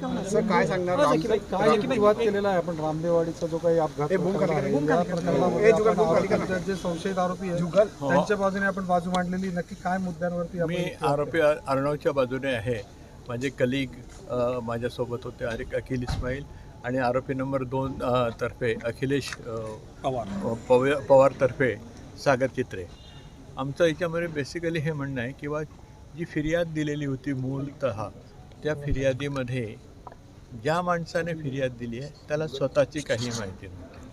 Sir काय सांगणार काय युक्तिवाद केलेला आहे आपण? रामदेवाडीचा जो काही अपघात आहे, प्रकरणामध्ये जे संशयित आरोपी जुगल त्यांच्या बाजूने आपण बाजू मांडलेली. नक्की काय मुद्द्यांवरती मी आपण आरोपी अर्णवच्या बाजूने आहे. माझे कलिग माझ्यासोबत होते अरे अखिल इस्माईल आणि आरोपी नंबर दोन तर्फे अखिलेश पवार. पव पवारतर्फे सागर चित्रे. आमचं याच्यामध्ये बेसिकली हे म्हणणं आहे किंवा जी फिर्याद दिलेली होती मूलतः त्या फिर्यादीमध्ये ज्या माणसाने फिर्याद दिली आहे त्याला स्वतःची काही माहिती नव्हती.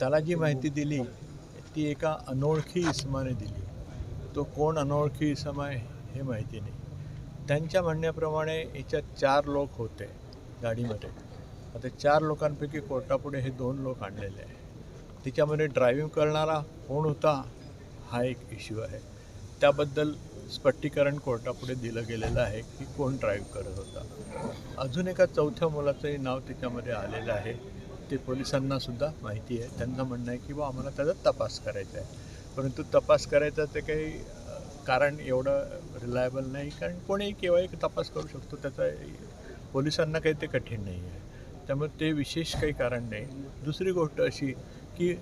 त्याला जी माहिती दिली ती एका अनोळखी इसमाने दिली. तो कोण अनोळखी इसम आहे हे माहिती नाही. त्यांच्या म्हणण्याप्रमाणे याच्यात चार लोक होते गाडीमध्ये. आता चार लोकांपैकी कोर्टापुढे हे दोन लोक आणलेले आहे तिच्यामध्ये ड्रायव्हिंग करणारा कोण होता हा एक इश्यू आहे. त्याबद्दल स्पष्टीकरण कोर्टापुढे दिलं गेलेलं आहे की कोण ड्राईव्ह करत होता. अजून एका चौथ्या मुलाचंही नाव त्याच्यामध्ये आलेलं आहे. ते पोलिसांना सुद्धा माहिती आहे. त्यांना म्हणणं आहे की बा आम्हाला त्याचा तपास करायचा आहे. परंतु तपास करायचा ते काही कारण एवढं रिलायबल नाही. कारण कोणीही केव्हाही तपास करू शकतो. त्याचा पोलिसांना काही ते कठीण नाही आहे. त्यामुळे ते विशेष काही कारण नाही. दुसरी गोष्ट अशी की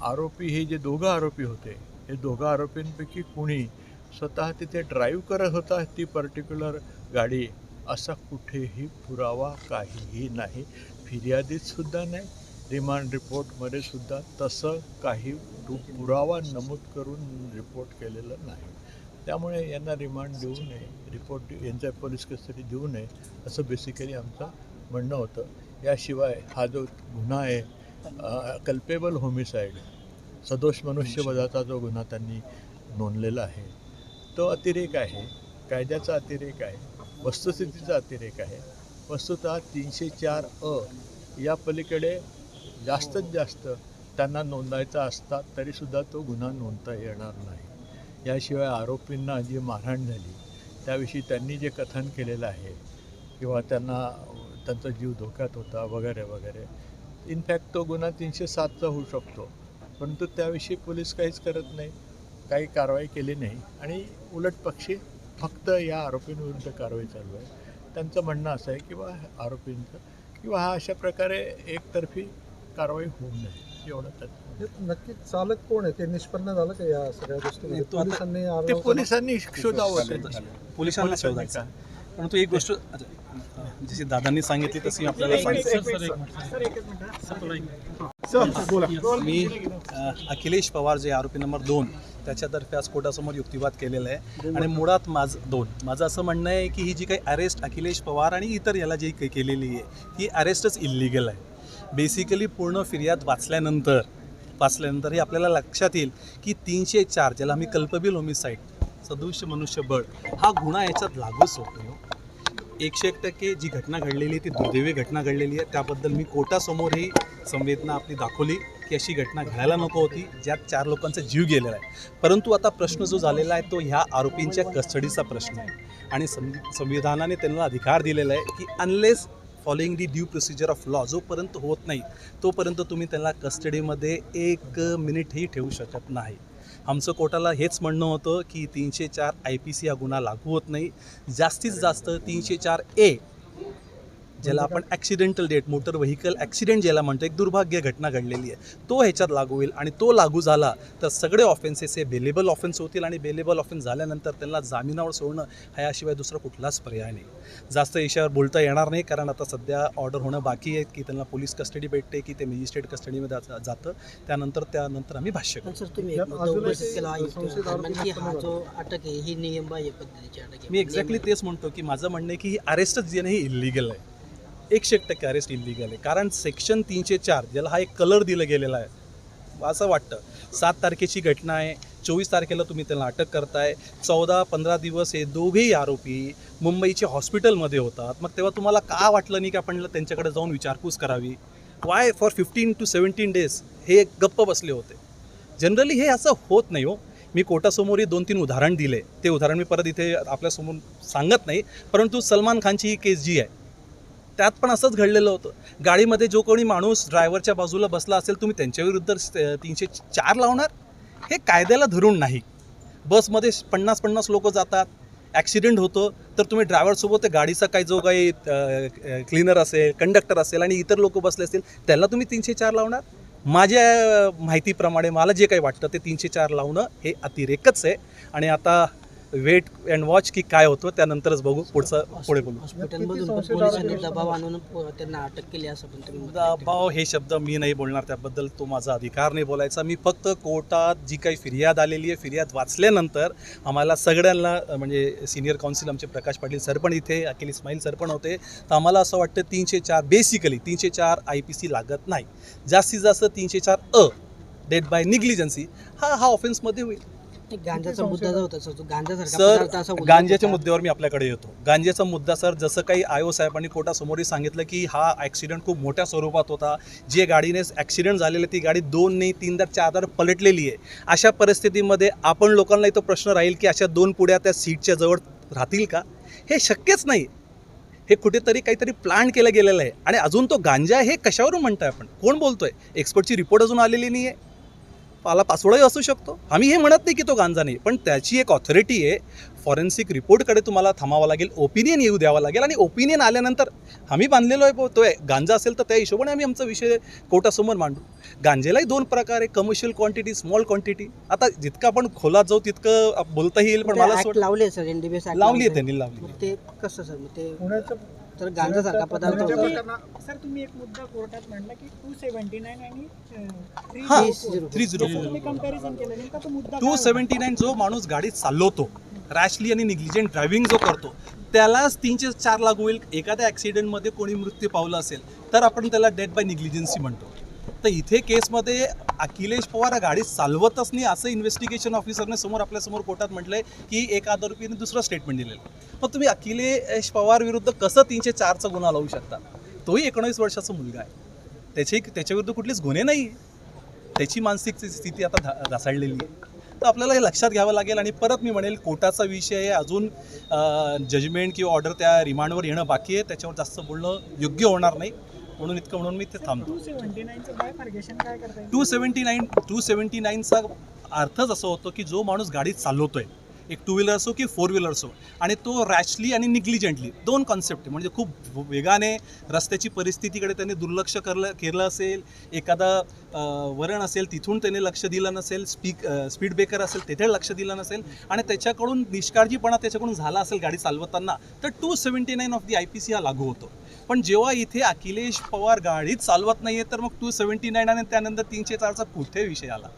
आरोपी हे जे दोघं आरोपी होते हे दोघं आरोपींपैकी कुणी स्वतः तिथे ड्राईव्ह करत होता ती पर्टिक्युलर गाडी असा कुठेही पुरावा काहीही नाही. फिर्यादीतसुद्धा नाही रिमांड रिपोर्टमध्ये सुद्धा तसं काही पुरावा नमूद करून रिपोर्ट केलेलं नाही. त्यामुळे यांना रिमांड देऊ नये रिपोर्ट यांच्या पोलीस कस्टडी देऊ नये असं बेसिकली आमचं म्हणणं होतं. याशिवाय हा जो गुन्हा आहे कल्पेबल होमिसाईड सदोष मनुष्यवधाचा जो गुन्हा त्यांनी नोंदलेला आहे तो अतिरेक आहे कायद्याचा अतिरेक आहे वस्तुस्थितीचा अतिरेक आहे. वस्तुतः तीनशे चार अ या पलीकडे जास्तीत जास्त त्यांना नोंदायचा असता तरीसुद्धा तो गुन्हा नोंदता येणार नाही. याशिवाय आरोपींना जी मारहाण झाली त्याविषयी त्यांनी जे कथन केलेलं आहे किंवा त्यांना त्यांचा जीव धोक्यात होता वगैरे वगैरे इनफॅक्ट तो गुन्हा तीनशे सातचा होऊ शकतो. परंतु त्याविषयी पोलीस काहीच करत नाही. काही कारवाई केली नाही. आणि उलट पक्षी फक्त या आरोपींविरुद्ध कारवाई चालू आहे. त्यांचं म्हणणं असं आहे किंवा आरोपींचं किंवा हा अशा प्रकारे एकतर्फी कारवाई होऊ नये. एवढं हे नक्की चालक कोण आहे? ते निष्पन्न झालं का या सगळ्या गोष्टी? पोलिसांनी ते आरोप- पोलिसांनी शोधावं. पोलिसांना शोधायचं. का? परंतु एक गोष्ट जशी दादांनी सांगितली तशी आपल्याला सांगितलं. सर बोला. मी अखिलेश पवार जे आरोपी नंबर दोन त्याच्यातर्फे आज कोर्टासमोर युक्तिवाद केलेला आहे. आणि मुळात माझ दोन. माझं असं म्हणणं आहे की ही जी काही अरेस्ट अखिलेश पवार आणि इतर याला जी काही केलेली आहे ही अरेस्टच इलिगल आहे. बेसिकली पूर्ण फिर्याद वाचल्यानंतर वाचल्यानंतर हे आपल्याला लक्षात येईल की तीनशे चार ज्याला आम्ही कल्पबिल होमिसाईड सदृश्य मनुष्यबळ हा गुन्हा याच्यात लागूच होतो एकशे एक टक्के जी घटना घडलेली आहे ती दुर्दैवी घटना घडलेली आहे. त्याबद्दल मी कोर्टासमोर ही संवेदना आपली दाखवली. की अशी घटना घडायला नको होती ज्यात चार लोकांचा जीव गेलेला आहे. परंतु आता प्रश्न जो झालेला आहे तो ह्या आरोपींच्या कस्टडीचा प्रश्न आहे. आणि सं संविधानाने त्यांना अधिकार दिलेला आहे की unless following the due procedure of law जोपर्यंत होत नाही तोपर्यंत तुम्ही त्यांना कस्टडीमध्ये एक मिनिटही ठेवू शकत नाही. आमचं कोर्टाला हेच म्हणणं होतं की तीनशे चार आय पी सी हा गुन्हा लागू होत नाही. जास्तीत जास्त तीनशे चार ए ज्याला आपण accidental date motor vehicle accident ज्याला म्हणतो एक दुर्भाग्य घटना घडलेली आहे. तो ह्याच्यात लागू होईल आणि तो लागू झाला तर सगळे ऑफेन्सेस हे बेलेबल ऑफेन्स होतील आणि बेलेबल ऑफेन्स झाल्यानंतर त्यांना जामिनावर सोडणं ह्याशिवाय दुसरा कुठलाच पर्याय नाही. जास्त याच्यावर बोलता येणार नाही कारण आता सध्या ऑर्डर होणं बाकी आहे की त्यांना पोलीस कस्टडी भेटते की ते मॅजिस्ट्रेट कस्टडीमध्ये जातं. त्यानंतर त्यानंतर आम्ही भाष्य पण करू. सर तुम्ही यात एक मुद्दा अजून उपस्थित एक केला आहे संशयित की आरोपी की हा पण जो अटक आहे ही नियमबाह्य पद्धतीची अटक आहे. मी एक्झॅक्टली तेच म्हणतो की माझं म्हणणं आहे की ही अरेस्टच नाही ही इलिगल आहे. एकशे एक टक्के अरेस्ट इलिगल आहे. कारण सेक्शन तीनशे चार ज्याला हा एक कलर दिला गेलेला आहे असं वाटतं. सात तारखेची घटना आहे चोवीस तारखेला तुम्ही त्यांना अटक करताय चौदा पंधरा दिवस हे दोघेही आरोपी मुंबईच्या हॉस्पिटलमध्ये होतात. मग तेव्हा तुम्हाला का वाटलं नाही की आपण त्यांच्याकडे जाऊन विचारपूस करावी? Why for fifteen to seventeen days हे गप्प बसले होते? जनरली हे असं होत नाही हो. मी कोर्टासमोरही दोन तीन उदाहरण दिले. ते उदाहरण मी परत इथे आपल्यासमोर सांगत नाही. परंतु सलमान खानची ही केस जी आहे त्यात पण असंच घडलेलं होतं. गाडीमध्ये जो कोणी माणूस ड्रायव्हरच्या बाजूला बसला असेल तुम्ही त्यांच्याविरुद्ध तीनशे चार लावणार? हे कायद्याला धरून नाही. बसमध्ये पन्नास पन्नास लोक जातात. ॲक्सिडेंट होतं तर तुम्ही ड्रायव्हरसोबत गाडीचा काही जो काही क्लिनर असेल कंडक्टर असेल आणि इतर लोक बसले असतील त्यांना तुम्ही तीनशे चार लावणार? माझ्या माहितीप्रमाणे मला जे काही वाटतं ते तीनशे चार लावणं हे अतिरेकच आहे. आणि आता वेट अँड वॉच की काय होतं त्यानंतरच बघू पुढचं पुढे बोलू. हॉस्पिटलमधून दबाव आणून पो- त्यांना अटक केली असं पण तुम्ही म्हणताय. दबाव हे शब्द मी नाही बोलणार त्याबद्दल तो माझा अधिकार नाही बोलायचा. मी फक्त कोर्टात जी काही फिर्याद आलेली आहे फिर्याद वाचल्यानंतर आम्हाला सगळ्यांना म्हणजे सिनियर काउन्सिल आमचे प्रकाश पाटील सर पण इथे अखिल इस्माईल सर पण होते. तर आम्हाला असं वाटतं तीनशे चार बेसिकली तीनशे चार आय पी सी लागत नाही. जास्तीत जास्त तीनशे चार अ डेट बाय निग्लिजन्सी हा हा ऑफेन्समध्ये होईल. गांजाचा मुद्दा जो होता सर गांजासारखा गांजाच्या. मुद्द्यावर मी आपल्याकडे येतो. गांजाचा मुद्दा सर जसं काही आयो साहेबांनी कोर्टासमोरही सांगितलं की हा ॲक्सिडेंट खूप मोठ्या स्वरूपात होता. जे गाडीने ॲक्सिडेंट झालेलं ती गाडी दोन नाही तीनदा चारदा पलटलेली आहे. अशा परिस्थितीमध्ये आपण लोकांना इथं प्रश्न राहील की अशा दोन पुड्या त्या सीटच्या जवळ राहतील का? हे शक्यच नाही. हे कुठेतरी काहीतरी प्लान केलं गेलेलं आहे. आणि अजून तो गांजा हे कशावरून म्हणतोय आपण? कोण बोलतोय? एक्सपर्टची रिपोर्ट अजून आलेली नाही आहे पाला पासोडाही असू शकतो. आम्ही हे म्हणत नाही की तो गांजा नाही पण त्याची एक ऑथॉरिटी आहे. फॉरेन्सिक रिपोर्टकडे तुम्हाला थांबावं लागेल ओपिनियन येऊ द्यावं लागेल आणि ओपिनियन आल्यानंतर आम्ही बांधलेलो आहे तो आहे. गांजा असेल तर त्या हिशोबाने आम्ही आमचा विषय कोर्टासमोर मांडू. गांजेलाही दोन प्रकार आहे कमर्शियल क्वांटिटी स्मॉल क्वांटिटी आता जितकं आपण खोलात जाऊ तितकं बोलता येईल पण ते मला लावले सर एनडीबीएस लावली आहे त्यांनी लावली ते कसं सर ते पुण्याचं तर गांजासारखा पदार्थ पुण्याच्या होता. सर तुम्ही एक मुद्दा कोर्टात मांडला की टू सेव्हन्टी नाईन आणि थ्री झिरो कंपॅरिझन केलं नेमका तो मुद्दा टू काय सेवन्टी नाईन जो माणूस गाडी चालवतो रॅशली आणि निग्लिजंट ड्रायव्हिंग जो करतो त्यालाच तीनशे चार लागू होईल. एखाद्या ॲक्सिडेंटमध्ये कोणी मृत्यू पावला असेल तर आपण त्याला डेथ बाय निग्लिजन्सी म्हणतो. तर इथे केसमध्ये अखिलेश पवार हा गाडी चालवतच नाही असं इन्व्हेस्टिगेशन ऑफिसरने समोर आपल्यासमोर कोर्टात म्हटलंय की एक आरोपीने दुसरं स्टेटमेंट दिलेलं मग तुम्ही अखिलेश पवार विरुद्ध कसं तीनशे चारचा गुन्हा लावू शकता? तोही एकोणीस वर्षाचा मुलगा आहे. त्याची त्याच्याविरुद्ध कुठलीच गुन्हे नाही त्याची मानसिक स्थिती आता ढा- ढासळलेली आहे. तर आपल्याला हे लक्षात घ्यावं लागेल आणि परत मी म्हणेल कोर्टाचा विषय आहे. अजून जजमेंट किंवा ऑर्डर त्या रिमांडवर येणं बाकी आहे. त्याच्यावर जास्त बोलणं योग्य होणार नाही. म्हणून इतकं म्हणून मी ते थांबतो. Two seventy seventy nine two seventy नाईनचा अर्थच असं होतो की जो माणूस गाडी चालवतोय एक टू व्हीलर असो की फोर व्हीलर असो. आणि तो रॅशली आणि निग्लिजंटली दोन कॉन्सेप्ट आहे. म्हणजे खूप वेगाने रस्त्याची परिस्थितीकडे त्याने दुर्लक्ष करलं केलं असेल एखादा वरण असेल तिथून त्याने लक्ष दिलं नसेल स्पीक स्पीड ब्रेकर असेल तेथे लक्ष दिलं नसेल आणि त्याच्याकडून निष्काळजीपणा त्याच्याकडून झाला असेल गाडी चालवताना तर two seventy nine of the I P C हा लागू होतो. पण जेव्हा इथे अखिलेश पवार गाडीच चालवत नाही आहे तर मग टू सेवन्टी नाईन आणि त्यानंतर तीनशे चारचा कुठे विषय आला.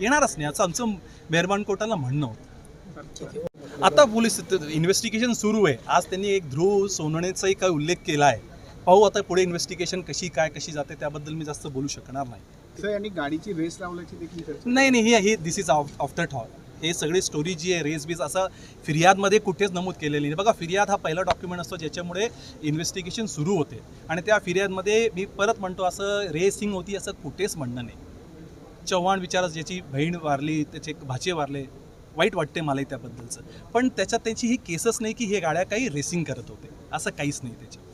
येणारच नाही. असं आमचं मेहरबान कोर्टाला म्हणणं होतं. आता पोलीस इन्व्हेस्टिगेशन सुरू आहे. आज त्यांनी एक ध्रुव सोनणेचाही काय उल्लेख केला आहे. पाहू आता पुढे इन्व्हेस्टिगेशन कशी काय कशी जाते त्याबद्दल मी जास्त बोलू शकणार नाही. सर यांनी गाडीची रेस लावल्याची देखील नाही नाही ही दिस इज आफ्टर टॉल हे सगळी स्टोरी जी आहे रेस बीस असं फिर्यादमध्ये कुठेच नमूद केलेली नाही. बघा फिर्याद हा पहिला डॉक्युमेंट असतो ज्याच्यामुळे इन्व्हेस्टिगेशन सुरू होते. आणि त्या फिर्यादमध्ये मी परत म्हणतो असं रेसिंग होती असं कुठेच म्हणणं नाही. चव्हाण विचारात ज्याची बहीण वारली त्याचे भाचे वारले वाईट वाटते मलाही त्याबद्दलचं. पण त्याच्यात त्यांची ही केसच नाही की हे गाड्या काही रेसिंग करत होते. असं काहीच नाही त्याच्यात